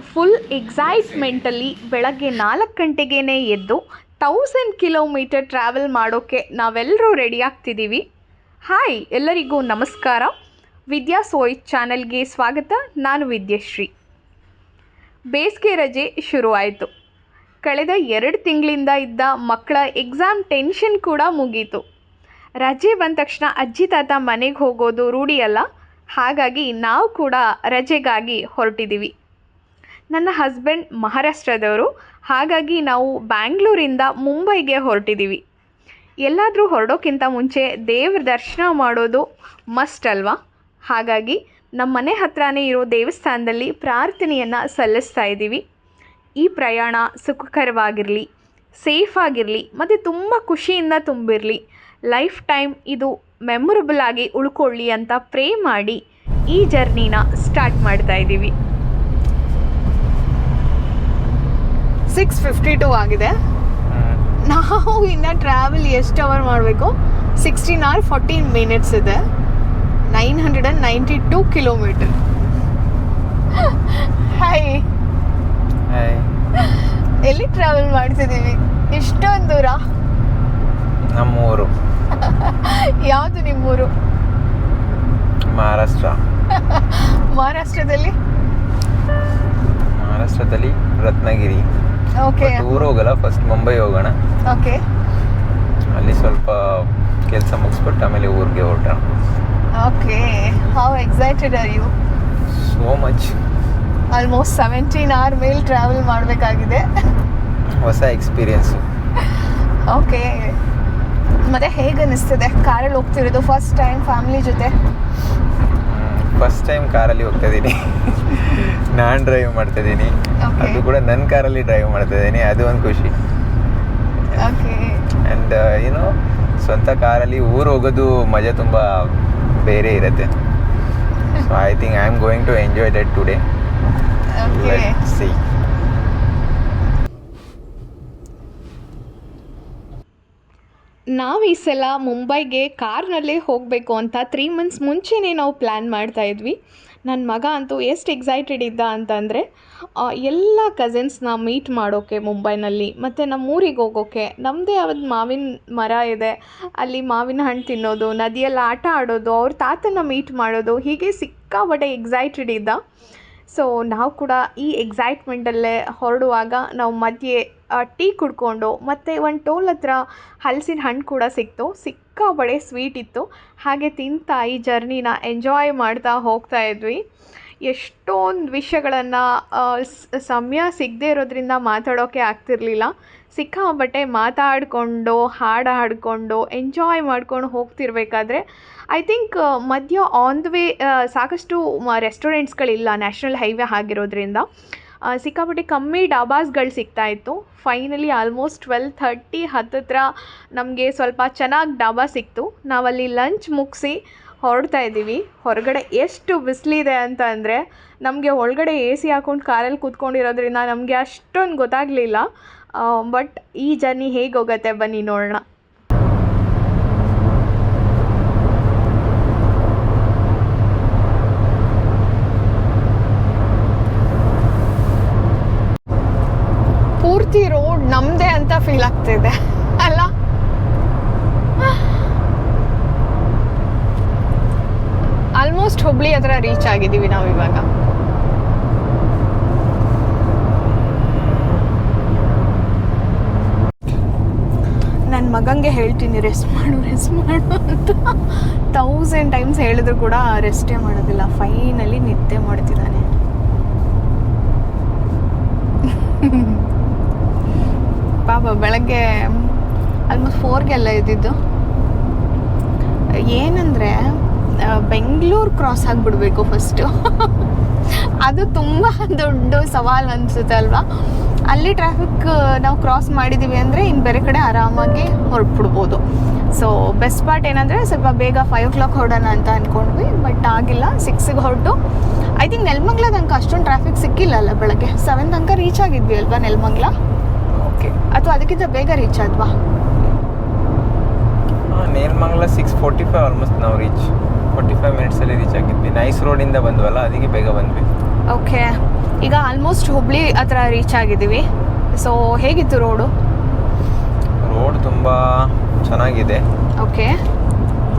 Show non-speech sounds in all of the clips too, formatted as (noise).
Full ಎಕ್ಸೈಟ್ಮೆಂಟಲ್ಲಿ ಬೆಳಗ್ಗೆ ನಾಲ್ಕು ಗಂಟೆಗೇ ಎದ್ದು ತೌಸಂಡ್ ಕಿಲೋಮೀಟರ್ ಟ್ರಾವೆಲ್ ಮಾಡೋಕ್ಕೆ ನಾವೆಲ್ಲರೂ ರೆಡಿ ಆಗ್ತಿದ್ದೀವಿ ಹಾಯ್ ಎಲ್ಲರಿಗೂ ನಮಸ್ಕಾರ. ವಿದ್ಯಾ ಸೋಯ್ ಚಾನಲ್ಗೆ ಸ್ವಾಗತ. ನಾನು ವಿದ್ಯಶ್ರೀ. ಬೇಸಿಗೆ ರಜೆ ಶುರುವಾಯಿತು. ಕಳೆದ ಎರಡು ತಿಂಗಳಿಂದ ಇದ್ದ ಮಕ್ಕಳ ಎಕ್ಸಾಮ್ ಟೆನ್ಷನ್ ಕೂಡ ಮುಗೀತು. ರಜೆ ಬಂದ ತಕ್ಷಣ ಅಜ್ಜಿ ತಾತ ಮನೆಗೆ ಹೋಗೋದು ರೂಢಿಯಲ್ಲ ಹಾಗಾಗಿ ನಾವು ಕೂಡ ರಜೆಗಾಗಿ ಹೊರಟಿದ್ದೀವಿ. ನನ್ನ ಹಸ್ಬೆಂಡ್ ಮಹಾರಾಷ್ಟ್ರದವರು, ಹಾಗಾಗಿ ನಾವು ಬ್ಯಾಂಗ್ಳೂರಿಂದ ಮುಂಬೈಗೆ ಹೊರಟಿದ್ದೀವಿ. ಎಲ್ಲಾದರೂ ಹೊರಡೋಕ್ಕಿಂತ ಮುಂಚೆ ದೇವ್ರ ದರ್ಶನ ಮಾಡೋದು ಮಸ್ಟ್ ಅಲ್ವಾ? ಹಾಗಾಗಿ ನಮ್ಮ ಮನೆ ಹತ್ರನೇ ಇರೋ ದೇವಸ್ಥಾನದಲ್ಲಿ ಪ್ರಾರ್ಥನೆಯನ್ನು ಸಲ್ಲಿಸ್ತಾ ಇದ್ದೀವಿ. ಈ ಪ್ರಯಾಣ ಸುಖಕರವಾಗಿರಲಿ ಸೇಫ್ ಆಗಿರಲಿ, ಮತ್ತು ತುಂಬ ಖುಷಿಯಿಂದ ತುಂಬಿರಲಿ. ಲೈಫ್ ಟೈಮ್ ಇದು ಮೆಮೊರಬಲ್ ಆಗಿ ಉಳ್ಕೊಳ್ಳಿ ಅಂತ ಪ್ರೇ ಮಾಡಿ ಈ ಜರ್ನಿನ ಸ್ಟಾರ್ಟ್ ಮಾಡ್ತಾ ಇದ್ದೀವಿ. ಸಿಕ್ಸ್ ಫಿಫ್ಟಿ ಟೂ ಆಗಿದೆ. ನಾವು ಇನ್ನು ಟ್ರಾವೆಲ್ ಎಷ್ಟು ಅವರ್ ಮಾಡಬೇಕು? ಸಿಕ್ಸ್ಟೀನ್ ಆರ್ ಫೋರ್ಟೀನ್ ಮಿನಿಟ್ಸ್ ಇದೆ. Nine hundred and ninety two kilometre hi hi ಎಲ್ಲಿ ಟ್ರಾವೆಲ್ ಮಾಡ್ತಿದ್ದೀವಿ? ಇಷ್ಟೊಂದು ದೂರ? ನಮ್ಮೂರು. (laughs) ಯಾವುದು ನಿಮ್ಮೂರು? ಮಹಾರಾಷ್ಟ್ರ. (laughs) ಮಹಾರಾಷ್ಟ್ರದಲ್ಲಿ? ಮಹಾರಾಷ್ಟ್ರದಲ್ಲಿ ರತ್ನಗಿರಿ. ಓಕೆ ಊರು ಹೋಗಲ್ಲ ಫಸ್ಟ್ ಮುಂಬೈ ಹೋಗೋಣ. ಓಕೆ ಅಲ್ಲಿ ಸ್ವಲ್ಪ ಕೆಲಸ ಮುಗಿಸ್ಬಿಟ್ಟು ಆಮೇಲೆ ಊರಿಗೆ ಹೊರಟೋಣ. Okay how excited are you so much almost seventeen hour ಮೇಲೆ ಟ್ರಾವೆಲ್ ಮಾಡಬೇಕಾಗಿದೆ. ಹೊಸ ಎಕ್ಸ್ಪೀರಿಯನ್ಸು ಓಕೆ ಮತ್ತೆ ಹೇಗೆ ಅನಿಸ್ತಿದೆ? ಕಾರಲ್ಲಿ ಹೋಗ್ತಿರೋದು ಫಸ್ಟ್ ಟೈಮ್ ಫ್ಯಾಮಿಲಿ ಜೊತೆ? ಫಸ್ಟ್ ಟೈಮ್ ಕಾರಲ್ಲಿ ಹೋಗ್ತಾ ಇದ್ದೀನಿ. ನಾನು ಡ್ರೈವ್ ಮಾಡ್ತಾ ಇದ್ದೀನಿ. ಅದು ಕೂಡ ನನ್ನ ಕಾರಲ್ಲಿ ಡ್ರೈವ್ ಮಾಡ್ತಾ ಇದ್ದೀನಿ ಅದು ಒಂದು ಖುಷಿ. ಓಕೆ ಆ್ಯಂಡ್ ಏನೋ ಸ್ವಂತ ಕಾರಲ್ಲಿ ಊರು ಹೋಗೋದು ಮಜಾ ತುಂಬ ಬೇರೆ ಇರುತ್ತೆ. So I think I am going to enjoy that today okay see ನಾವು ಈ ಸಲ ಮುಂಬೈಗೆ ಕಾರ್ನಲ್ಲೇ ಹೋಗಬೇಕು ಅಂತ ತ್ರೀ ಮಂತ್ಸ್ ಮುಂಚೆನೇ ನಾವು ಪ್ಲ್ಯಾನ್ ಮಾಡ್ತಾ ಇದ್ವಿ. ನನ್ನ ಮಗ ಅಂತೂ ಎಷ್ಟು ಎಕ್ಸೈಟೆಡ್ ಇದ್ದ ಅಂತಂದರೆ ಎಲ್ಲ ಕಸಿನ್ಸ್ನ ಮೀಟ್ ಮಾಡೋಕ್ಕೆ ಮುಂಬೈನಲ್ಲಿ, ಮತ್ತು ನಮ್ಮ ಊರಿಗೆ ಹೋಗೋಕ್ಕೆ ನಮ್ಮದೇ ಯಾವ್ದು ಮಾವಿನ ಮರ ಇದೆ. ಅಲ್ಲಿ ಮಾವಿನ ಹಣ್ಣು ತಿನ್ನೋದು ನದಿಯಲ್ಲಿ ಆಟ ಆಡೋದು, ಅವ್ರ ತಾತನ ಮೀಟ್ ಮಾಡೋದು, ಹೀಗೆ ಸಿಕ್ಕಾಪಟ್ಟೆ ಎಕ್ಸೈಟೆಡ್ ಇದ್ದ. ಸೊ ನಾವು ಕೂಡ ಈ ಎಕ್ಸೈಟ್ಮೆಂಟಲ್ಲೇ ಹೊರಡುವಾಗ ನಾವು ಮಧ್ಯೆ ಟೀ ಕುಡ್ಕೊಂಡು ಮತ್ತು ಒಂದು ಟೋಲ್ ಹತ್ರ ಹಲಸಿನ ಹಣ್ಣು ಕೂಡ ಸಿಕ್ತು. ಸಿಕ್ಕಾಬಡೆ ಸ್ವೀಟ್ ಇತ್ತು. ಹಾಗೆ ತಿಂತಾ ಈ ಜರ್ನಿನ ಎಂಜಾಯ್ ಮಾಡ್ತಾ ಹೋಗ್ತಾ ಇದ್ವಿ. ಎಷ್ಟೊಂದು ವಿಷಯಗಳನ್ನು ಸಮಯ ಸಿಗದೇ ಇರೋದ್ರಿಂದ ಮಾತಾಡೋಕ್ಕೆ ಆಗ್ತಿರ್ಲಿಲ್ಲ. ಸಿಕ್ಕಾಬಟ್ಟೆ ಮಾತಾಡಿಕೊಂಡು, ಹಾಡು ಹಾಡಿಕೊಂಡು ಎಂಜಾಯ್ ಮಾಡ್ಕೊಂಡು ಹೋಗ್ತಿರ್ಬೇಕಾದ್ರೆ ಐ ಥಿಂಕ್ ಮಧ್ಯ ಆನ್ ದ ವೇ ಸಾಕಷ್ಟು ರೆಸ್ಟೋರೆಂಟ್ಸ್ಗಳಿಲ್ಲ ನ್ಯಾಷನಲ್ ಹೈವೇ ಆಗಿರೋದ್ರಿಂದ ಸಿಕ್ಕಾಪಟ್ಟೆ ಕಮ್ಮಿ ಡಾಬಾಸ್ಗಳು ಸಿಗ್ತಾ ಇತ್ತು. ಫೈನಲಿ ಆಲ್ಮೋಸ್ಟ್ ಟ್ವೆಲ್ ಥರ್ಟಿ ಹತ್ತತ್ರ ನಮಗೆ ಸ್ವಲ್ಪ ಚೆನ್ನಾಗಿ ಡಾಬಾ ಸಿಕ್ತು. ನಾವಲ್ಲಿ ಲಂಚ್ ಮುಗಿಸಿ ಹೊರಡ್ತಾ ಇದ್ದೀವಿ. ಹೊರಗಡೆ ಎಷ್ಟು ಬಿಸಿಲಿದೆ ಅಂತ ಅಂದರೆ ನಮಗೆ ಒಳಗಡೆ ಎ ಸಿ ಹಾಕ್ಕೊಂಡು ಕಾರಲ್ಲಿ ಕೂತ್ಕೊಂಡಿರೋದ್ರಿಂದ ನಮಗೆ ಅಷ್ಟೊಂದು ಗೊತ್ತಾಗಲಿಲ್ಲ. ಬಟ್ ಈ ಜರ್ನಿ ಹೇಗೆ ಹೋಗುತ್ತೆ ಬನ್ನಿ ನೋಡೋಣ. ಪೂರ್ತಿ ರೋಡ್ ನಮ್ಮದೇ ಅಂತ ಫೀಲ್ ಆಗ್ತಿದೆ ಅಲ್ಲ ಆಲ್ಮೋಸ್ಟ್ ಹುಬ್ಳಿ ಹತ್ರ ರೀಚ್ ಆಗಿದ್ದೀವಿ ನಾವು ಇವಾಗ. ನನ್ನ ಮಗಂಗೆ ಹೇಳ್ತೀನಿ ರೆಸ್ಟ್ ಮಾಡು ರೆಸ್ಟ್ ಮಾಡು ಅಂತ. ತೌಸಂಡ್ ಟೈಮ್ಸ್ ಹೇಳಿದ್ರು ಕೂಡ ರೆಸ್ಟೇ ಮಾಡೋದಿಲ್ಲ. ಫೈನಲಿ ನಿದ್ದೆ ಮಾಡ್ತಿದ್ದಾನೆ. ಪಾಪ ಬೆಳಗ್ಗೆ ಆಲ್ಮೋಸ್ಟ್ ಫೋರ್ಗೆಲ್ಲ ಇದ್ದಿದ್ದು ಏನಂದರೆ ಬೆಂಗಳೂರು ಕ್ರಾಸ್ ಆಗಿಬಿಡ್ಬೇಕು ಫಸ್ಟು ಅದು ತುಂಬ ದೊಡ್ಡ ಸವಾಲು ಅನಿಸುತ್ತೆ ಅಲ್ವಾ? ಅಲ್ಲಿ ಟ್ರಾಫಿಕ್ ನಾವು ಕ್ರಾಸ್ ಮಾಡಿದ್ದೀವಿ ಅಂದರೆ ಇನ್ನು ಬೇರೆ ಕಡೆ ಆರಾಮಾಗಿ ಹೊರಟ್ಬಿಡ್ಬೋದು. ಸೊ ಬೆಸ್ಟ್ ಪಾರ್ಟ್ ಏನಂದರೆ ಸ್ವಲ್ಪ ಬೇಗ ಫೈವ್ ಓ ಕ್ಲಾಕ್ ಹೊರಡೋಣ ಅಂತ ಅಂದ್ಕೊಂಡ್ವಿ ಬಟ್ ಆಗಿಲ್ಲ ಸಿಕ್ಸಿಗೆ ಹೊರಟು. ಐ ಥಿಂಕ್ ನೆಲಮಂಗ್ಲ ತನಕ ಅಷ್ಟೊಂದು ಟ್ರಾಫಿಕ್ ಸಿಕ್ಕಿಲ್ಲ ಅಲ್ಲ ಬೆಳಗ್ಗೆ? ಸೆವೆನ್ ತನಕ ರೀಚ್ ಆಗಿದ್ವಿ ಅಲ್ವಾ ನೆಲಮಂಗ್ಲ? ಓಕೆ ಅಥವಾ ಅದಕ್ಕಿಂತ ಬೇಗ reach ಆದ್ವಾ? Nelamangala six forty five almost ನಾವು ರೀಚ್ ಫೋರ್ಟಿ ಫೈವ್ ಮಿನಿಟ್ಸಲ್ಲಿ ರೀಚ್ ಆಗಿದ್ವಿ. ನೈಸ್ ರೋಡಿಂದ ಬಂದ್ವಲ್ಲ ಅದಕ್ಕೆ ಬೇಗ ಬಂದ್ವಿ. ಓಕೆ ಈಗ ಆಲ್ಮೋಸ್ಟ್ ಹುಬ್ಳಿ ಹತ್ರ ರೀಚ್ ಆಗಿದ್ದೀವಿ. ಸೊ ಹೇಗಿತ್ತು ರೋಡು ರೋಡ್ ತುಂಬ ಚೆನ್ನಾಗಿದೆ. ಓಕೆ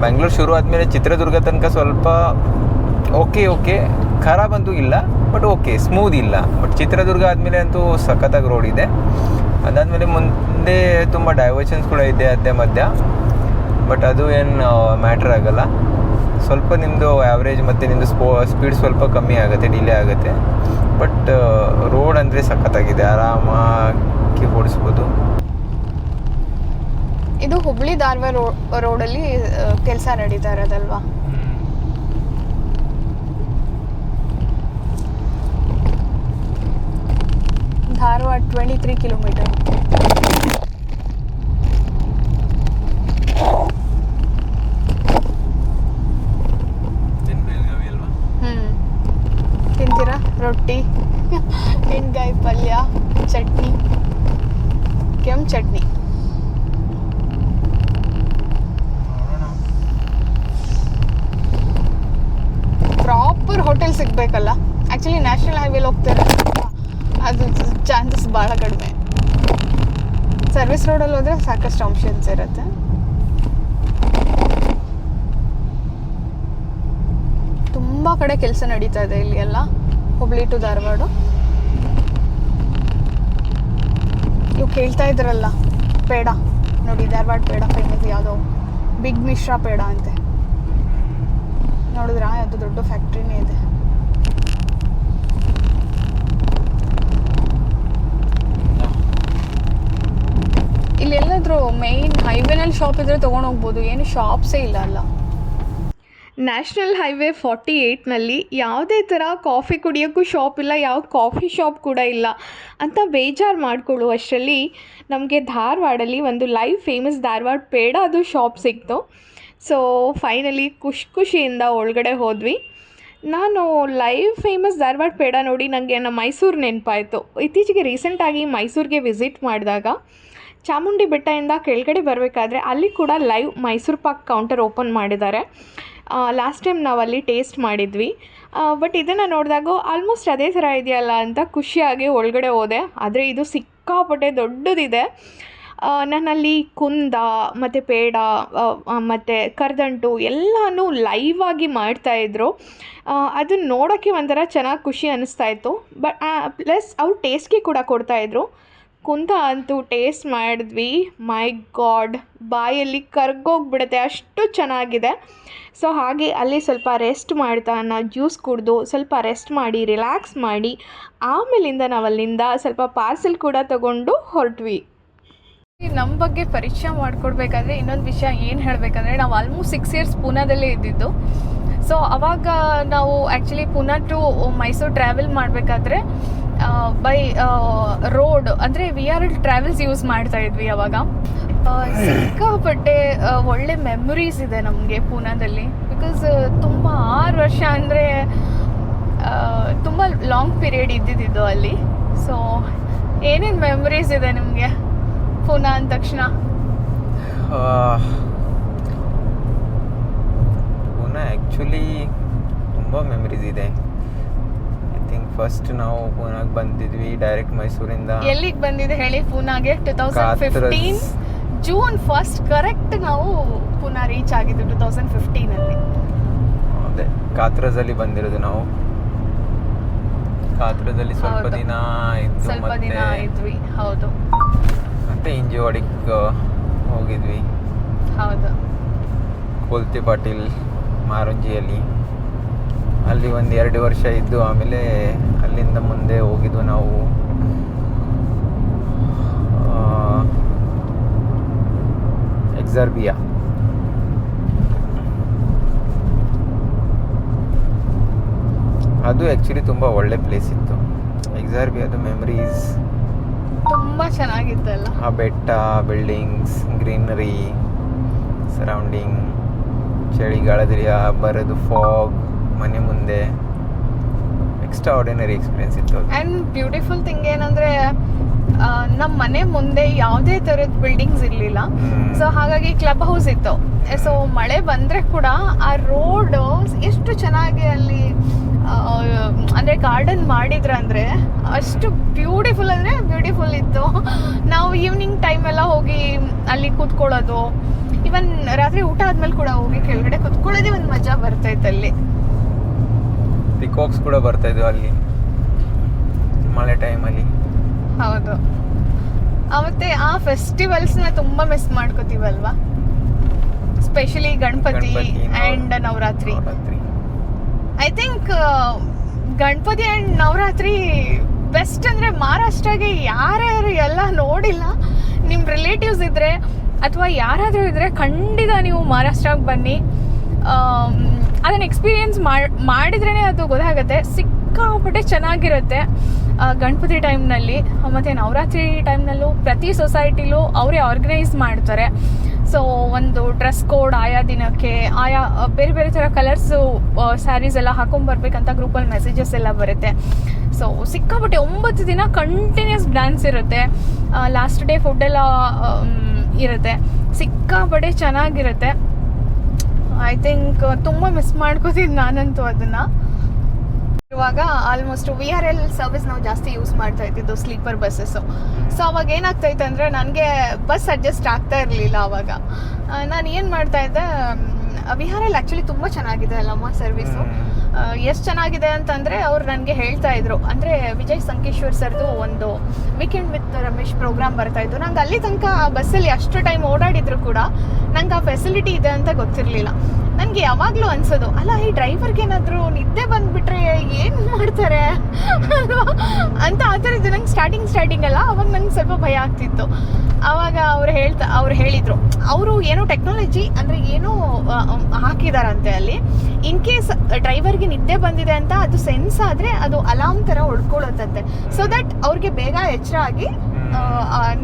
ಬೆಂಗಳೂರು ಶುರು ಆದಮೇಲೆ ಚಿತ್ರದುರ್ಗ ತನಕ ಸ್ವಲ್ಪ ಓಕೆ ಓಕೆ ಖರಾಬ್ ಅಂತೂ ಇಲ್ಲ ಬಟ್ ಓಕೆ ಸ್ಮೂತ್ ಇಲ್ಲ. ಬಟ್ ಚಿತ್ರದುರ್ಗ ಆದಮೇಲೆ ಅಂತೂ ಸಖತ್ತಾಗಿ ರೋಡ್ ಇದೆ. ಅದಾದಮೇಲೆ ಮುಂದೆ ತುಂಬ ಡೈವರ್ಷನ್ಸ್ ಕೂಡ ಇದೆ ಅದೇ ಮಧ್ಯ. ಬಟ್ ಅದು ಏನು ಮ್ಯಾಟ್ರ್ ಆಗಲ್ಲ. ಸ್ವಲ್ಪ ನಿಮ್ಮದು ಆ್ಯಾವ್ರೇಜ್ ಮತ್ತು ನಿಮ್ಮದು ಸ್ಪೋ ಸ್ಪೀಡ್ ಸ್ವಲ್ಪ ಕಮ್ಮಿ ಆಗುತ್ತೆ ಡಿಲೇ ಆಗುತ್ತೆ. ಬಟ್ ರೋಡ್ ಅಂದರೆ ಸಖತ್ತಾಗಿದೆ. ಆರಾಮಾಗಿ ಓಡಿಸ್ಬೋದು. ಇದು ಹುಬ್ಳಿ ಧಾರವಾಡ ರೋಡ್ ರೋಡಲ್ಲಿ ಕೆಲಸ ನಡೀತಾ ಇರೋದಲ್ವಾ? ಧಾರವಾಡ ಟ್ವೆಂಟಿ ತ್ರೀ ಕಿಲೋಮೀಟರ್ ರೋಡಲ್ಲಿ ಹೋದರೆ ಸಾಕಷ್ಟು ಆಪ್ಷನ್ಸ್ ಇರುತ್ತೆ. ತುಂಬ ಕಡೆ ಕೆಲಸ ನಡೀತಾ ಇದೆ ಇಲ್ಲಿ ಎಲ್ಲ. ಹುಬ್ಳಿ ಟು ಧಾರವಾಡ ನೀವು ಕೇಳ್ತಾ ಇದ್ರಲ್ಲ, ಪೇಡ. ನೋಡಿ, ಧಾರವಾಡ ಪೇಡ ಫೇಮಸ್ ಯಾವುದೋ. ಬಿಗ್ ಮಿಶ್ರಾ ಪೇಡ ಅಂತೆ. ನೋಡಿದ್ರಾ? ಅದು ದೊಡ್ಡ ಫ್ಯಾಕ್ಟ್ರಿನೇ ಇದೆ. ಇಲ್ಲಿ ಎಲ್ಲಾದರೂ ಮೇಯ್ನ್ ಹೈವೇನಲ್ಲಿ ಶಾಪ್ ಇದ್ರೆ ತೊಗೊಂಡು ಹೋಗ್ಬೋದು. ಏನು ಶಾಪ್ಸೇ ಇಲ್ಲ ಅಲ್ಲ. ನ್ಯಾಷನಲ್ ಹೈವೇ ಫಾರ್ಟಿ ಏಯ್ಟ್ನಲ್ಲಿ ಯಾವುದೇ ಥರ ಕಾಫಿ ಕುಡಿಯೋಕ್ಕೂ ಶಾಪ್ ಇಲ್ಲ, ಯಾವ ಕಾಫಿ ಶಾಪ್ ಕೂಡ ಇಲ್ಲ ಅಂತ ಬೇಜಾರು ಮಾಡ್ಕೊಳ್ಳುವಷ್ಟರಲ್ಲಿ ನಮಗೆ ಧಾರವಾಡಲ್ಲಿ ಒಂದು ಲೈವ್ ಫೇಮಸ್ ಧಾರವಾಡ ಪೇಡ ಅದು ಶಾಪ್ ಸಿಕ್ತು. ಸೊ ಫೈನಲಿ ಖುಷಿ ಖುಷಿಯಿಂದ ಒಳಗಡೆ ಹೋದ್ವಿ. ನಾನು ಲೈವ್ ಫೇಮಸ್ ಧಾರವಾಡ ಪೇಡ ನೋಡಿ ನನಗೆ ನಮ್ಮ ಮೈಸೂರು ನೆನಪಾಯಿತು. ಇತ್ತೀಚೆಗೆ ರೀಸೆಂಟಾಗಿ ಮೈಸೂರಿಗೆ ವಿಸಿಟ್ ಮಾಡಿದಾಗ ಚಾಮುಂಡಿ ಬೆಟ್ಟದಿಂದ ಕೆಳಗಡೆ ಬರಬೇಕಾದ್ರೆ ಅಲ್ಲಿ ಕೂಡ live Mysore pak counter open ಮಾಡಿದ್ದಾರೆ. ಲಾಸ್ಟ್ ಟೈಮ್ ನಾವು ಅಲ್ಲಿ ಟೇಸ್ಟ್ ಮಾಡಿದ್ವಿ. ಬಟ್ ಇದನ್ನು ನೋಡಿದಾಗ ಆಲ್ಮೋಸ್ಟ್ ಅದೇ ಥರ ಇದೆಯಲ್ಲ ಅಂತ ಖುಷಿಯಾಗಿ ಒಳಗಡೆ ಹೋದೆ. ಆದರೆ ಇದು ಸಿಕ್ಕಾಪಟ್ಟೆ ದೊಡ್ಡದಿದೆ. ನಾನಲ್ಲಿ ಕುಂದ, ಮತ್ತು ಪೇಡ ಮತ್ತು ಕರ್ದಂಟು ಎಲ್ಲನೂ ಲೈವ್ ಆಗಿ ಮಾಡ್ತಾಯಿದ್ರು ಅದನ್ನ ನೋಡೋಕ್ಕೆ ಒಂಥರ ಚೆನ್ನಾಗಿ ಖುಷಿ ಅನ್ನಿಸ್ತಾ ಇತ್ತು. ಬಟ್ ಪ್ಲಸ್ ಅವ್ರು ಟೇಸ್ಟ್ಗೆ ಕೂಡ ಕೊಡ್ತಾಯಿದ್ರು ಕುಂದ ಅಂತೂ ಟೇಸ್ಟ್ ಮಾಡಿದ್ವಿ. ಮೈ ಗಾಡ್ ಬಾಯಲ್ಲಿ ಕರ್ಗೋಗ್ಬಿಡುತ್ತೆ, ಅಷ್ಟು ಚೆನ್ನಾಗಿದೆ. ಸೊ ಹಾಗೆ ಅಲ್ಲಿ ಸ್ವಲ್ಪ ರೆಸ್ಟ್ ಮಾಡ್ತಾ, ನಾ ಜ್ಯೂಸ್ ಕುಡಿದು ಸ್ವಲ್ಪ ರೆಸ್ಟ್ ಮಾಡಿ ರಿಲ್ಯಾಕ್ಸ್ ಮಾಡಿ, ಆಮೇಲಿಂದ ನಾವು ಅಲ್ಲಿಂದ ಸ್ವಲ್ಪ ಪಾರ್ಸೆಲ್ ಕೂಡ ತಗೊಂಡು ಹೊರಟ್ವಿ. ನಮ್ಮ ಬಗ್ಗೆ ಪರಿಚಯ ಮಾಡಿಕೊಡ್ಬೇಕಾದ್ರೆ ಇನ್ನೊಂದು ವಿಷಯ ಏನು ಹೇಳಬೇಕಂದ್ರೆ, ನಾವು ಆಲ್ಮೋಸ್ಟ್ ಸಿಕ್ಸ್ ಇಯರ್ಸ್ ಪೂನಾದಲ್ಲೇ ಇದ್ದಿದ್ದು. ಸೊ ಅವಾಗ ನಾವು actually Pune to Mysore travel ಮಾಡಬೇಕಾದ್ರೆ ಬೈ ರೋಡ್ ಅಂದರೆ V R L travels use ಮಾಡ್ತಾ ಇದ್ವಿ ಅವಾಗ. ಸಿಕ್ಕಾಪಟ್ಟೆ ಒಳ್ಳೆ ಮೆಮೊರೀಸ್ ಇದೆ ನಮಗೆ ಪೂನಾದಲ್ಲಿ. ಬಿಕಾಸ್ ತುಂಬ ಆರು ವರ್ಷ ಅಂದರೆ ತುಂಬ ಲಾಂಗ್ ಪೀರಿಯಡ್ ಇದ್ದಿದ್ದು ಅಲ್ಲಿ. ಸೊ ಏನೇನು ಮೆಮೊರೀಸ್ ಇದೆ ನಿಮಗೆ ಪೂನಾ ಅಂದ ತಕ್ಷಣ? ಪೂನಾ ಆ್ಯಕ್ಚುಲಿ ತುಂಬ ಮೆಮೊರೀಸ್ ಇದೆ. ಫಸ್ಟ್ ನಾವು ಪೂನಾಗ್ ಬಂದಿದ್ವಿ ಡೈರೆಕ್ಟ್ ಮೈಸೂರಿಂದ ಎಲ್ಲಿಗೆ ಬಂದಿದೆ ಹೇಳಿ ಪೂನಾಗೆ? Two thousand fifteen June first correct ನಾವು ಪೂನಾ ರೀಚ್ ಆಗಿದ್ದು ಟೂ ತೌಸಂಡ್ ಫಿಫ್ಟೀನಲ್ಲಿ ಅದೇ ಕಾತ್ರಜಲ್ಲಿ ಬಂದಿರೋದು ನಾವು. ಕಾತ್ರದಲ್ಲಿ ಸ್ವಲ್ಪ ದಿನ ಇದ್ದು ಸ್ವಲ್ಪ ದಿನ ಇದ್ವಿ ಹೌದು. ಮತ್ತೆ ಇಂಜಿವಾಡಿಗೆ ಹೋಗಿದ್ವಿ. ಹೌದು. ಕೋಲ್ತಿ ಪಾಟೀಲ್ ಮಾರುಂಜಿಯಲ್ಲಿ ಅಲ್ಲಿ ಒಂದು ಎರಡು ವರ್ಷ ಇದ್ದು ಆಮೇಲೆ ಅಲ್ಲಿಂದ ಮುಂದೆ ಹೋಗಿದ್ವು ನಾವು. ಎಕ್ಸರ್ಬಿಯಾ ಅದು ಆ್ಯಕ್ಚುಲಿ ತುಂಬ ಒಳ್ಳೆ ಪ್ಲೇಸ್ ಇತ್ತು. ಎಕ್ಸರ್ಬಿಯಾದ ಮೆಮರೀಸ್ ತುಂಬ ಚೆನ್ನಾಗಿತ್ತಲ್ಲ ಆ ಬೆಟ್ಟ ಬಿಲ್ಡಿಂಗ್ಸ್ ಗ್ರೀನರಿ ಸರೌಂಡಿಂಗ್ ಚಳಿಗಾಲದಲ್ಲಿ ಆ ಬರೋದು ಫಾಗ್ ಮನೆ ಮುಂದೆ ಎಕ್ಸ್ಟ್ರಾ ಆರ್ಡಿನರಿ ಎಕ್ಸ್ಪೀರಿಯನ್ಸ್ ಇತ್ತು ಆ್ಯಂಡ್ ಬ್ಯೂಟಿಫುಲ್ ಥಿಂಗ್ ಏನಂದರೆ ನಮ್ಮ ಮನೆ ಮುಂದೆ ಯಾವುದೇ ಥರದ ಬಿಲ್ಡಿಂಗ್ಸ್ ಇರಲಿಲ್ಲ. ಸೊ ಹಾಗಾಗಿ ಕ್ಲಬ್ ಹೌಸ್ ಇತ್ತು. ಸೊ ಮಳೆ ಬಂದರೆ ಕೂಡ ಆ ರೋಡ್ ಎಷ್ಟು ಚೆನ್ನಾಗಿ ಅಲ್ಲಿ ಅಂದರೆ ಗಾರ್ಡನ್ ಮಾಡಿದ್ರಂದ್ರೆ ಅಷ್ಟು ಬ್ಯೂಟಿಫುಲ್ ಅಂದರೆ ಬ್ಯೂಟಿಫುಲ್ ಇತ್ತು. ನಾವು ಈವ್ನಿಂಗ್ ಟೈಮ್ ಎಲ್ಲ ಹೋಗಿ ಅಲ್ಲಿ ಕೂತ್ಕೊಳ್ಳೋದು. ಈವನ್ ರಾತ್ರಿ ಊಟ ಆದ್ಮೇಲೆ ಕೂಡ ಹೋಗಿ ಕೆಳಗಡೆ ಕೂತ್ಕೊಳ್ಳೋದೇ ಒಂದು ಮಜಾ ಬರ್ತೈತೆ ಅಲ್ಲಿ. ಪಿಕಾಕ್ಸ್ ಕೂಡ ಬರ್ತಾ ಇದ್ವು ಅಲ್ಲಿ ಮಳೆ ಟೈಮಲ್ಲಿ ಹೌದು. ಮತ್ತೆ ಆ ಫೆಸ್ಟಿವಲ್ಸ್ನ ತುಂಬಾ miss ಮಾಡ್ಕೋತೀವಲ್ವಾ? Specially Ganapati and Navratri. Navratri. I think Ganapati and Navratri best ಅಂದರೆ ಮಹಾರಾಷ್ಟ್ರಗೆ ಯಾರ್ಯಾರು ಎಲ್ಲ ನೋಡಿಲ್ಲ. ನಿಮ್ಮ ರಿಲೇಟಿವ್ಸ್ ಇದ್ದರೆ ಅಥವಾ ಯಾರಾದರೂ ಇದ್ದರೆ ಖಂಡಿತ ನೀವು ಮಹಾರಾಷ್ಟ್ರಕ್ಕೆ ಬನ್ನಿ. ಅದನ್ನು ಎಕ್ಸ್ಪೀರಿಯೆನ್ಸ್ ಮಾಡಿದ್ರೇ ಅದು ಗೊತ್ತಾಗುತ್ತೆ. ಸಿಕ್ಕಾಪಟ್ಟೆ ಚೆನ್ನಾಗಿರುತ್ತೆ. ಗಣಪತಿ ಟೈಮ್ನಲ್ಲಿ ಮತ್ತು ನವರಾತ್ರಿ ಟೈಮ್ನಲ್ಲೂ ಪ್ರತಿ ಸೊಸೈಟಿಲೂ ಅವರೇ ಆರ್ಗನೈಸ್ ಮಾಡ್ತಾರೆ. ಸೊ ಒಂದು ಡ್ರೆಸ್ ಕೋಡ್ ಆಯಾ ದಿನಕ್ಕೆ, ಆಯಾ ಬೇರೆ ಬೇರೆ ಥರ ಕಲರ್ಸು ಸ್ಯಾರೀಸ್ ಎಲ್ಲ ಹಾಕೊಂಬರ್ಬೇಕಂತ ಗ್ರೂಪಲ್ಲಿ ಮೆಸೇಜಸ್ ಎಲ್ಲ ಬರುತ್ತೆ. ಸೊ ಸಿಕ್ಕಾಪಟ್ಟೆ ಒಂಬತ್ತು ದಿನ ಕಂಟಿನ್ಯೂಸ್ ಡ್ಯಾನ್ಸ್ ಇರುತ್ತೆ. ಲಾಸ್ಟ್ ಡೇ ಫುಡ್ಡೆಲ್ಲ ಇರುತ್ತೆ. ಸಿಕ್ಕಾಪಟ್ಟೆ ಚೆನ್ನಾಗಿರುತ್ತೆ. ಐ ಥಿಂಕ್ ತುಂಬ ಮಿಸ್ ಮಾಡ್ಕೋತೀನಿ ನಾನಂತೂ ಅದನ್ನು. ಇವಾಗ almost V R L service ನಾವು ಜಾಸ್ತಿ ಯೂಸ್ ಮಾಡ್ತಾ ಇದ್ದಿದ್ದು ಸ್ಲೀಪರ್ ಬಸ್ಸಸ್ಸು ಸೊ ಅವಾಗ ಏನಾಗ್ತಾಯಿತ್ತು ಅಂದರೆ ನನಗೆ ಬಸ್ ಅಡ್ಜಸ್ಟ್ ಆಗ್ತಾ ಇರಲಿಲ್ಲ ಅವಾಗ. ನಾನು ಏನು ಮಾಡ್ತಾ ಇದ್ದೆ ವಿ ಆರ್ ಎಲ್ ಆ್ಯಕ್ಚುಲಿ ತುಂಬ ಚೆನ್ನಾಗಿದೆ ಅಲ್ಲಮ್ಮ ಸರ್ವಿಸು ಎಷ್ಟು ಚೆನ್ನಾಗಿದೆ ಅಂತಂದರೆ ಅವ್ರು ನನಗೆ ಹೇಳ್ತಾ ಇದ್ರು. ಅಂದರೆ ವಿಜಯ್ ಸಂಕೇಶ್ವರ್ ಸರ್ದು ಒಂದು ವೀಕೆಂಡ್ ವಿತ್ ರಮೇಶ್ ಪ್ರೋಗ್ರಾಮ್ ಬರ್ತಾ ಇತ್ತು. ನಂಗೆ ಅಲ್ಲಿ ತನಕ ಆ ಬಸ್ಸಲ್ಲಿ ಅಷ್ಟು ಟೈಮ್ ಓಡಾಡಿದ್ರು ಕೂಡ ನಂಗೆ ಆ ಫೆಸಿಲಿಟಿ ಇದೆ ಅಂತ ಗೊತ್ತಿರಲಿಲ್ಲ. ನನಗೆ ಯಾವಾಗಲೂ ಅನಿಸೋದು, ಅಲ್ಲ, ಈ ಡ್ರೈವರ್ಗೆ ಏನಾದರೂ ನಿದ್ದೆ ಬಂದುಬಿಟ್ರೆ ಏನು ಮಾಡ್ತಾರೆ? ಅಲ್ವಾ ಅಂತ ಆ ಥರದ್ದು ನಂಗೆ ಸ್ಟಾರ್ಟಿಂಗ್ ಸ್ಟಾರ್ಟಿಂಗ್ ಅಲ್ಲ, ಅವಾಗ ನಂಗೆ ಸ್ವಲ್ಪ ಭಯ ಆಗ್ತಿತ್ತು. ಅವಾಗ ಅವ್ರು ಹೇಳ್ತಾ, ಅವ್ರು ಹೇಳಿದರು, ಅವರು ಏನೋ ಟೆಕ್ನಾಲಜಿ ಅಂದರೆ ಏನೋ ಹಾಕಿದಾರಂತೆ ಅಲ್ಲಿ. ಇನ್ ಕೇಸ್ ಡ್ರೈವರ್ಗೆ ನಿದ್ದೆ ಬಂದಿದೆ ಅಂತ ಅದು ಸೆನ್ಸ್ ಆದರೆ ಅದು ಅಲಾರ್ಮ್ ಥರ ಹೊಡ್ಕೊಳ್ಳುತ್ತಂತೆ. ಸೊ ದಟ್ ಅವ್ರಿಗೆ ಬೇಗ ಎಚ್ಚರ ಆಗಿ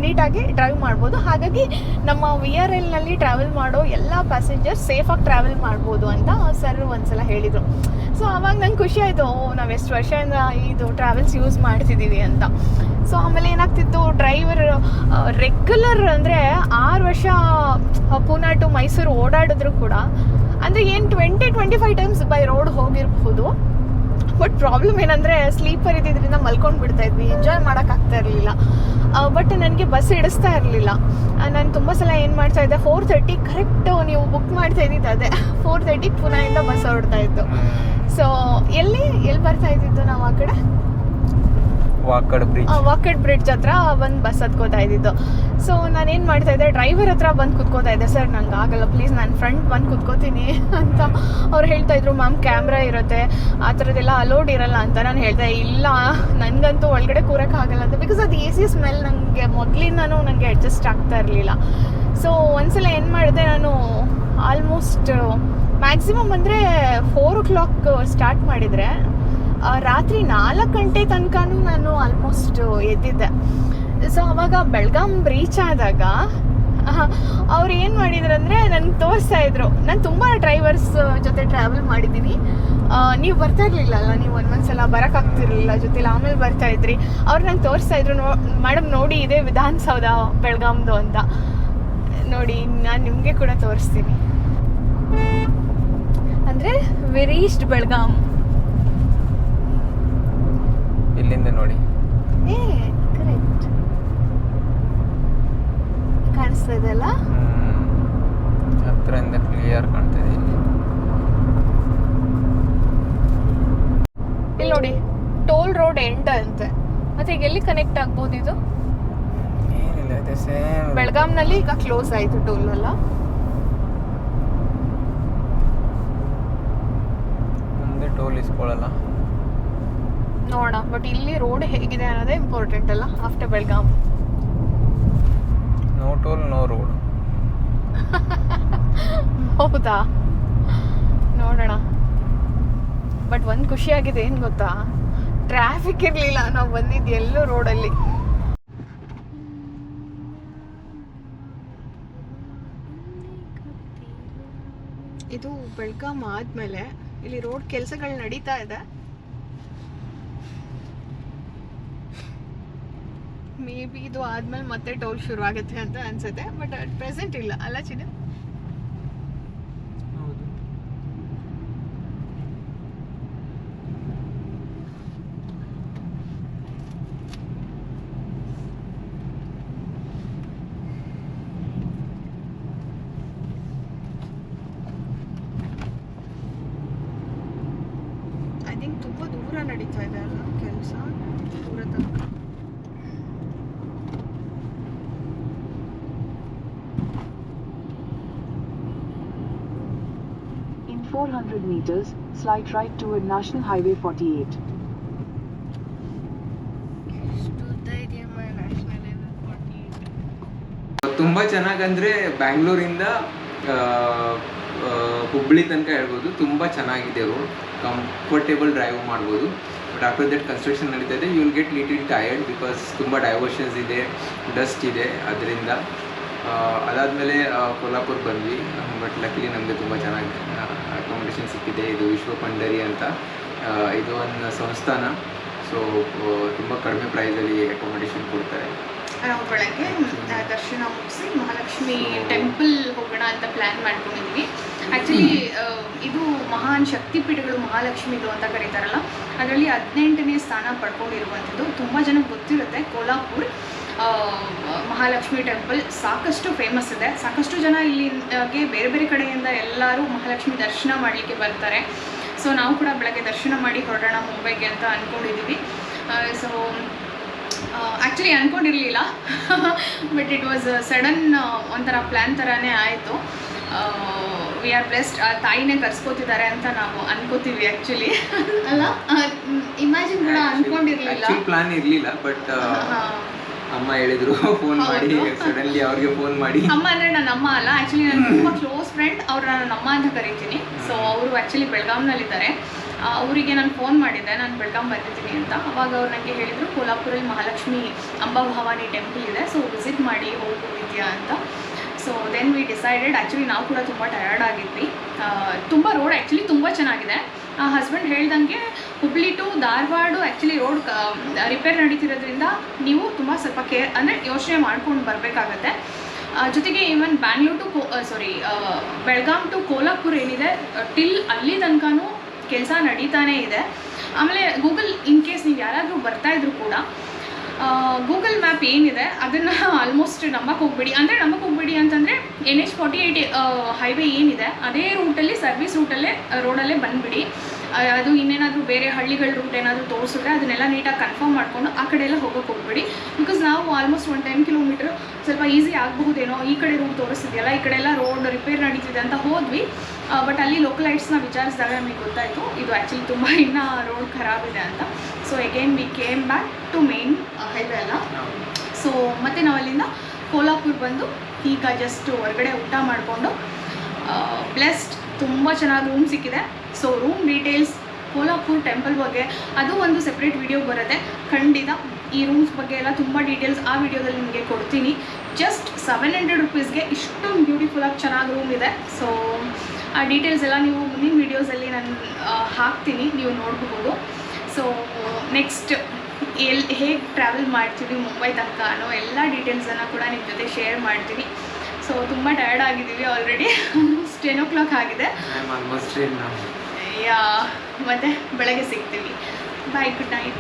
ನೀಟಾಗಿ ಡ್ರೈವ್ ಮಾಡ್ಬೋದು. ಹಾಗಾಗಿ ನಮ್ಮ ವಿ ಆರ್ ಎಲ್ನಲ್ಲಿ ಟ್ರಾವೆಲ್ ಮಾಡೋ ಎಲ್ಲ ಪ್ಯಾಸೆಂಜರ್ಸ್ ಸೇಫಾಗಿ ಟ್ರಾವೆಲ್ ಮಾಡ್ಬೋದು ಅಂತ ಸರ್ ಒಂದ್ಸಲ ಹೇಳಿದರು. ಸೊ ಆವಾಗ ನಂಗೆ ಖುಷಿ ಆಯಿತು. ನಾವು ಎಷ್ಟು ವರ್ಷದಿಂದ ಇದು ಟ್ರಾವೆಲ್ಸ್ ಯೂಸ್ ಮಾಡ್ತಿದ್ದೀವಿ ಅಂತ. ಸೊ ಆಮೇಲೆ ಏನಾಗ್ತಿತ್ತು? ಡ್ರೈವರ್ ರೆಗ್ಯುಲರ್ ಅಂದರೆ ಆರು ವರ್ಷ ಪೂನಾ ಟು ಮೈಸೂರು ಓಡಾಡಿದ್ರು ಕೂಡ. ಅಂದರೆ ಏನು twenty twenty five times by road ಹೋಗಿರಬಹುದು. But problem ಏನಂದರೆ ಸ್ಲೀಪರ್ ಇದ್ದಿದ್ದರಿಂದ ಮಲ್ಕೊಂಡು ಬಿಡ್ತಾ ಇದ್ವಿ ಎಂಜಾಯ್ ಮಾಡೋಕ್ಕಾಗ್ತಾ ಇರಲಿಲ್ಲ. ಬಟ್ ನನಗೆ ಬಸ್ ಇಡಿಸ್ತಾ ಇರಲಿಲ್ಲ. ನಾನು ತುಂಬ ಸಲ ಏನು ಮಾಡ್ತಾ ಇದ್ದೆ ಫೋರ್ ತರ್ಟಿ ಕರೆಕ್ಟ್ ನೀವು ಬುಕ್ ಮಾಡ್ತಾ ಇದ್ದಿದ್ದು ಅದೇ. ಫೋರ್ ತರ್ಟಿಗೆ ಪುನಃ ಬಸ್ ಹೊರಡ್ತಾ ಇತ್ತು ಸೊ ಎಲ್ಲಿ ಎಲ್ಲಿ ಬರ್ತಾ ಇದ್ದಿದ್ದು ನಾವು ಆ ಕಡೆ? ವಾಕಡ್ ಬ್ರಿಡ್ಜ್ ವಾಕಡ್ ಬ್ರಿಡ್ಜ್ ಹತ್ರ ಒಂದು ಬಸ್ ಹತ್ಕೋತಾ ಇದ್ದಿದ್ದು. ಸೊ ನಾನೇನು ಮಾಡ್ತಾ ಇದ್ದೆ ಡ್ರೈವರ್ ಹತ್ರ ಬಂದು ಕುತ್ಕೋತಾ ಇದ್ದೆ, ಸರ್ ನಂಗೆ ಆಗಲ್ಲ ಪ್ಲೀಸ್ ನಾನು ಫ್ರಂಟ್ ಬಂದು ಕುತ್ಕೋತೀನಿ (laughs) ಅಂತ ಅವ್ರು ಹೇಳ್ತಾ ಇದ್ರು. ಮ್ಯಾಮ್ ಕ್ಯಾಮ್ರಾ ಇರುತ್ತೆ. ಆ ಥರದ್ದೆಲ್ಲ ಅಲೋಡ್ ಇರಲ್ಲ ಅಂತ ನಾನು ಹೇಳ್ದೆ. ಇಲ್ಲ ನನಗಂತೂ ಒಳಗಡೆ ಕೂರಕ್ಕಾಗಲ್ಲ ಅಂತ. ಬಿಕಾಸ್ ಅದು ಎ ಸಿ ಸ್ಮೆಲ್ ನನಗೆ ಮೊದಲಿಂದನೂ ನನಗೆ ಅಡ್ಜಸ್ಟ್ ಆಗ್ತಾ ಇರಲಿಲ್ಲ. ಸೊ ಒಂದ್ಸಲ ಏನು ಮಾಡಿದೆ ನಾನು ಆಲ್ಮೋಸ್ಟ್ ಮ್ಯಾಕ್ಸಿಮಮ್ ಅಂದರೆ ಫೋರ್ ಓ ಕ್ಲಾಕ್ ಸ್ಟಾರ್ಟ್ ಮಾಡಿದರೆ ರಾತ್ರಿ ನಾಲ್ಕು ಗಂಟೆ ತನಕನೂ ನಾನು ಆಲ್ಮೋಸ್ಟ್ ಎದ್ದಿದ್ದೆ. ಸೊ ಅವಾಗ ಬೆಳಗಾಂ ರೀಚ್ ಆದಾಗ ಅವ್ರು ಏನು ಮಾಡಿದ್ರಂದರೆ ನನಗೆ ತೋರಿಸ್ತಾ ಇದ್ರು. ನಾನು ತುಂಬ ಡ್ರೈವರ್ಸ್ ಜೊತೆ ಟ್ರಾವೆಲ್ ಮಾಡಿದ್ದೀನಿ. ನೀವು ಬರ್ತಾ ಇರಲಿಲ್ಲ ಅಲ್ಲ ನೀವು ಒಂದೊಂದ್ಸಲ ಬರೋಕ್ಕಾಗ್ತಿರ್ಲಿಲ್ಲ ಜೊತೆಲಿ ಆಮೇಲೆ ಬರ್ತಾ ಇದ್ರಿ. ಅವ್ರು ನಂಗೆ ತೋರಿಸ್ತಾ ಇದ್ರು, ನೋ ಮೇಡಮ್ ನೋಡಿ ಇದೇ ವಿಧಾನಸೌಧ, ಬೆಳಗಾಂದು ಅಂತ. ನೋಡಿ, ನಾನು ನಿಮಗೆ ಕೂಡ ತೋರಿಸ್ತೀನಿ. ಅಂದರೆ ಇಷ್ಟ ಬೆಳಗಾಂ. ಇಲ್ಲಿಂದ ನೋಡಿ. ಏ ಕರೆಕ್ಟ್ ಕಾಣಿಸ್ತಾ ಇದೆ ಅಲ್ಲ ಕ್ಲಿಯರ್ ಕಾಣ್ತಾ ಇದೆ ಇಲ್ಲಿ. ಇಲ್ಲಿ ನೋಡಿ ಟೋಲ್ ರೋಡ್ ಎಂಡ್ ಅಂತೆ. ಮತ್ತೆ ಈಗ ಎಲ್ಲಿ ಕನೆಕ್ಟ್ ಆಗ್ಬೋದು ಇದು? ಏನಿಲ್ಲ ಇದೆ ಸೇಮ್ ಬೆಳಗಾಂನಲ್ಲಿ ಈಗ ಕ್ಲೋಸ್ ಆಯಿತು ಟೋಲ್ ಅಲ್ಲ ಮುಂದೆ ಟೋಲ್ ಇಸ್ಕೊಳ್ಳಲ್ಲ. ನೋಡೋಣ. ಬಟ್ ಇಲ್ಲಿ ರೋಡ್ ಹೇಗಿದೆ ಅನ್ನೋದೇ ಇಂಪಾರ್ಟೆಂಟ್ ಅಲ್ಲ after Belgaum no toll no road ಹೌದಾ? ನೋಡೋಣ. ಬಟ್ ಒಂದು ಖುಷಿಯಾಗಿದೆ ಏನು ಗೊತ್ತಾ? ಟ್ರಾಫಿಕ್ ಇರಲಿಲ್ಲ ನಾವು ಬಂದಿದ್ದು ಎಲ್ಲೂ ರೋಡಲ್ಲಿ ಇದು ಬೆಳಗಾಂ ಆದಮೇಲೆ ಇಲ್ಲಿ ರೋಡ್ ಕೆಲಸಗಳು ನಡೀತಾ ಇದೆ. ಮೇ ಬಿ ಇದು ಆದ್ಮೇಲೆ ಮತ್ತೆ ಟೋಲ್ ಶುರು ಆಗುತ್ತೆ ಅಂತ ಅನ್ಸುತ್ತೆ ಬಟ್ ಅಟ್ ಪ್ರೆಸೆಂಟ್ ಇಲ್ಲ. ಅಲ್ಲ ಚಿನ್ನ ನಡೀತಾ ಇದೆ ಅಲ್ಲ ಕೆಲಸ ದೂರ ತನಕ In 400 meters, slight right toward National Highway 48. ಎಷ್ಟು ಉದ್ದ ಇದೆಯಮ್ಮ ನ್ಯಾಷನಲ್ ಲೆವೆಲ್ ಫಾರ್ಟಿ ತುಂಬ ಚೆನ್ನಾಗಂದರೆ ಬ್ಯಾಂಗ್ಳೂರಿಂದ ಹುಬ್ಬಳ್ಳಿ ತನಕ ಹೇಳ್ಬೋದು. ತುಂಬ ಚೆನ್ನಾಗಿದೆ ರೋಡ್. ಕಂಫರ್ಟೇಬಲ್ ಡ್ರೈವ್ ಮಾಡ್ಬೋದು. ಬಟ್ ಆಫ್ಟರ್ ದಟ್ ಕನ್ಸ್ಟ್ರಕ್ಷನ್ ನಡೀತಾ ಇದೆ. You will get little tired because ತುಂಬ ಡೈವರ್ಷನ್ಸ್ ಇದೆ ಡಸ್ಟ್ ಇದೆ. ಅದರಿಂದ ಅದಾದಮೇಲೆ ಕೊಲ್ಲಾಪುರ್ ಬಂದ್ವಿ. ಬಟ್ ಲಕ್ಲಿ ನಮಗೆ ತುಂಬ ಚೆನ್ನಾಗಿ ಅಕಾಮಿಡೇಷನ್ ಸಿಕ್ಕಿದೆ. ಇದು ವಿಶ್ವ ಪಂಡರಿ ಅಂತ ಇದು ಒಂದು ಸಂಸ್ಥಾನ. ಸೊ ತುಂಬ ಕಡಿಮೆ ಪ್ರೈಸಲ್ಲಿ ಅಕಾಮಿಡೇಷನ್ ಕೊಡ್ತಾರೆ. ನಾವು ಬೆಳಗ್ಗೆ ದರ್ಶನ ಮುಗಿಸಿ ಮಹಾಲಕ್ಷ್ಮಿ ಟೆಂಪಲ್ ಹೋಗೋಣ ಅಂತ ಪ್ಲ್ಯಾನ್ ಮಾಡ್ಕೊಂಡಿದ್ವಿ. ಆ್ಯಕ್ಚುಲಿ ಇದು ಮಹಾನ್ ಶಕ್ತಿಪೀಠಗಳು ಮಹಾಲಕ್ಷ್ಮಿಗಳು ಅಂತ ಕರೀತಾರಲ್ಲ ಅದರಲ್ಲಿ ಹದಿನೆಂಟನೇ ಸ್ಥಾನ ಪಡ್ಕೊಂಡಿರುವಂಥದ್ದು. ತುಂಬ ಜನಕ್ಕೆ ಗೊತ್ತಿರುತ್ತೆ ಕೋಲಾಪುರ್ ಮಹಾಲಕ್ಷ್ಮಿ ಟೆಂಪಲ್ ಸಾಕಷ್ಟು ಫೇಮಸ್ ಇದೆ. ಸಾಕಷ್ಟು ಜನ ಇಲ್ಲಿಗೆ ಬೇರೆ ಬೇರೆ ಕಡೆಯಿಂದ ಎಲ್ಲರೂ ಮಹಾಲಕ್ಷ್ಮಿ ದರ್ಶನ ಮಾಡಲಿಕ್ಕೆ ಬರ್ತಾರೆ. ಸೊ ನಾವು ಕೂಡ ಬೆಳಗ್ಗೆ ದರ್ಶನ ಮಾಡಿ ಹೊರಡೋಣ ಮುಂಬೈಗೆ ಅಂತ ಅಂದ್ಕೊಂಡಿದ್ದೀವಿ ಸೊ ಆ್ಯಕ್ಚುಲಿ ಅಂದ್ಕೊಂಡಿರಲಿಲ್ಲ ಬಟ್ (laughs) ಇಟ್ ವಾಸ್ ಸಡನ್ ಒಂಥರ ಪ್ಲ್ಯಾನ್ ಥರನೇ ಆಯಿತು. ವಿ ಆರ್ ಬ್ಲೆಸ್ಡ್ ಆ ತಾಯಿನೇ ಕರ್ಸ್ಕೋತಿದ್ದಾರೆ ಅಂತ ನಾವು ಅನ್ಕೋತೀವಿ ಆ್ಯಕ್ಚುಲಿ ಅಲ್ಲ ಇಮ್ಯಾಜಿನ್ ಕೂಡ ಅಂದ್ಕೊಂಡಿರಲಿಲ್ಲ ಪ್ಲಾನ್ ಇರಲಿಲ್ಲ ಬಟ್ ಅಮ್ಮ ಹೇಳಿದ್ರು ಫೋನ್ ಮಾಡಿ. ಸಡನ್ಲಿ ಅವ್ರಿಗೆ ಫೋನ್ ಮಾಡಿ. ಅಮ್ಮ ಅಂದರೆ ನನ್ನ ಅಮ್ಮ ಅಲ್ಲ ಆಕ್ಚುಲಿ ನನ್ನ ತುಂಬ ಕ್ಲೋಸ್ ಫ್ರೆಂಡ್ ಅವ್ರು ನಾನು ಅಮ್ಮ ಅಂತ ಕರಿತೀನಿ. ಸೊ ಅವರು ಆ್ಯಕ್ಚುಲಿ ಬೆಳಗಾಂನಲ್ಲಿದ್ದಾರೆ. ಅವರಿಗೆ ನಾನು ಫೋನ್ ಮಾಡಿದ್ದೆ ನಾನು ಬೆಳಗಾಂ ಬರ್ತಿದ್ದೀನಿ ಅಂತ. ಅವಾಗ ಅವ್ರು ನನಗೆ ಹೇಳಿದರು ಕೋಲಾಪುರಲ್ಲಿ ಮಹಾಲಕ್ಷ್ಮಿ ಅಂಬಾಭವಾನಿ ಟೆಂಪಲ್ ಇದೆ ಸೊ ವಿಸಿಟ್ ಮಾಡಿ ಹೋಗಿದ್ಯಾ ಅಂತ. So then we decided actually ನಾವು ಕೂಡ ತುಂಬ ಟಯರ್ಡ್ ಆಗಿದ್ವಿ. ತುಂಬ ರೋಡ್ ಆ್ಯಕ್ಚುಲಿ ತುಂಬ ಚೆನ್ನಾಗಿದೆ. ಹಸ್ಬೆಂಡ್ ಹೇಳ್ದಂಗೆ, Hubli to Dharwad actually road repair ನಡೀತಿರೋದ್ರಿಂದ ನೀವು ತುಂಬ ಸ್ವಲ್ಪ ಕೇರ್ ಅಂದರೆ ಯೋಚನೆ ಮಾಡ್ಕೊಂಡು ಬರಬೇಕಾಗತ್ತೆ. ಜೊತೆಗೆ ಈವನ್ ಬ್ಯಾಂಗ್ಳೂರ್ ಟು ಕೋ ಸಾರಿ ಬೆಳಗಾಂ ಟು ಕೋಲಾಪುರ್ ಏನಿದೆ ಟಿಲ್ ಅಲ್ಲಿ ತನಕನೂ ಕೆಲಸ ನಡೀತಾನೇ ಇದೆ. ಆಮೇಲೆ ಗೂಗಲ್ ಇನ್ ಕೇಸ್ ನೀವು ಯಾರಾದರೂ ಬರ್ತಾ ಇದ್ರು ಕೂಡ ಗೂಗಲ್ ಮ್ಯಾಪ್ ಏನಿದೆ, ಅದನ್ನು ಆಲ್ಮೋಸ್ಟ್ ನಂಬಕ್ಕೆ ಹೋಗ್ಬಿಡಿ. ಅಂದರೆ ನಂಬಕ್ಕೆ ಹೋಗ್ಬಿಡಿ ಅಂತಂದರೆ ಎನ್ ಎಚ್ ಫಾರ್ಟಿ ಹೈವೇ ಏನಿದೆ, ಅದೇ ರೂಟಲ್ಲಿ ಸರ್ವಿಸ್ ರೂಟಲ್ಲೇ ರೋಡಲ್ಲೇ ಬಂದುಬಿಡಿ. ಅದು ಇನ್ನೇನಾದರೂ ಬೇರೆ ಹಳ್ಳಿಗಳ ರೂಟ್ ಏನಾದರೂ ತೋರಿಸಿದ್ರೆ ಅದನ್ನೆಲ್ಲ ನೀಟಾಗಿ ಕನ್ಫರ್ಮ್ ಮಾಡಿಕೊಂಡು ಆ ಕಡೆ ಎಲ್ಲ ಹೋಗೋಕೆ ಹೋಗ್ಬೇಡಿ. ಬಿಕಾಸ್ ನಾವು ಆಲ್ಮೋಸ್ಟ್ ಒಂದು ಟೆನ್ ಕಿಲೋಮೀಟ್ರ್ ಸ್ವಲ್ಪ ಈಸಿ ಆಗಬಹುದೇನೋ ಈ ಕಡೆ ರೂಟ್ ತೋರಿಸ್ತಿದೆಯಲ್ಲ ಈ ಕಡೆ ಎಲ್ಲ ರೋಡ್ ರಿಪೇರ್ ನಡೀತಿದೆ ಅಂತ ಹೋದ್ವಿ. ಬಟ್ ಅಲ್ಲಿ ಲೋಕಲೈಟ್ಸ್ನ ವಿಚಾರಿಸಿದಾಗ ನಮಗೆ ಗೊತ್ತಾಯಿತು, ಇದು ಆ್ಯಕ್ಚುಲಿ ತುಂಬ ಇನ್ನೂ ರೋಡ್ ಖರಾಬಿದೆ ಅಂತ. So again we came back to main highway ಅಲ್ಲ. ಸೊ ಮತ್ತೆ ನಾವು ಅಲ್ಲಿಂದ ಕೋಲಾಪುರ್ ಬಂದು ಈಗ ಜಸ್ಟ್ ಹೊರಗಡೆ ಊಟ ಮಾಡಿಕೊಂಡು ಬ್ಲೆಸ್ಡ್ ತುಂಬ ಚೆನ್ನಾಗಿ ರೂಮ್ ಸಿಕ್ಕಿದೆ. So room details Kolhapur temple ಬಗ್ಗೆ ಅದು ಒಂದು ಸೆಪ್ರೇಟ್ ವಿಡಿಯೋ ಬರುತ್ತೆ. ಖಂಡಿತ ಈ ರೂಮ್ಸ್ ಬಗ್ಗೆ ಎಲ್ಲ ತುಂಬ ಡೀಟೇಲ್ಸ್ ಆ ವಿಡಿಯೋದಲ್ಲಿ ನಿಮಗೆ ಕೊಡ್ತೀನಿ. ಜಸ್ಟ್ ಸೆವೆನ್ ಹಂಡ್ರೆಡ್ ರುಪೀಸ್ಗೆ ಇಷ್ಟೊಂದು ಬ್ಯೂಟಿಫುಲ್ಲಾಗಿ ಚೆನ್ನಾಗಿ ರೂಮ್ ಇದೆ. ಸೊ ಆ ಡೀಟೇಲ್ಸ್ ಎಲ್ಲ ನೀವು ಮುಂದಿನ ವೀಡಿಯೋಸಲ್ಲಿ ನಾನು ಹಾಕ್ತೀನಿ. ನೀವು ನೋಡಬಹುದು ಸೊ ನೆಕ್ಸ್ಟ್ ಎಲ್ಲಿ ಹೇಗೆ ಟ್ರಾವೆಲ್ ಮಾಡ್ತೀವಿ ಮುಂಬೈ ತನಕ ಅನ್ನೋ ಎಲ್ಲ ಡೀಟೇಲ್ಸನ್ನು ಕೂಡ ನಿಮ್ಮ ಜೊತೆ ಶೇರ್ ಮಾಡ್ತೀನಿ. ಸೊ ತುಂಬ ಟಯರ್ಡ್ ಆಗಿದ್ದೀವಿ already almost ten o'clock ಆಗಿದೆ ಯಾ ಮತ್ತೆ ಬೆಳಗ್ಗೆ ಸಿಗ್ತೀವಿ. Bye good night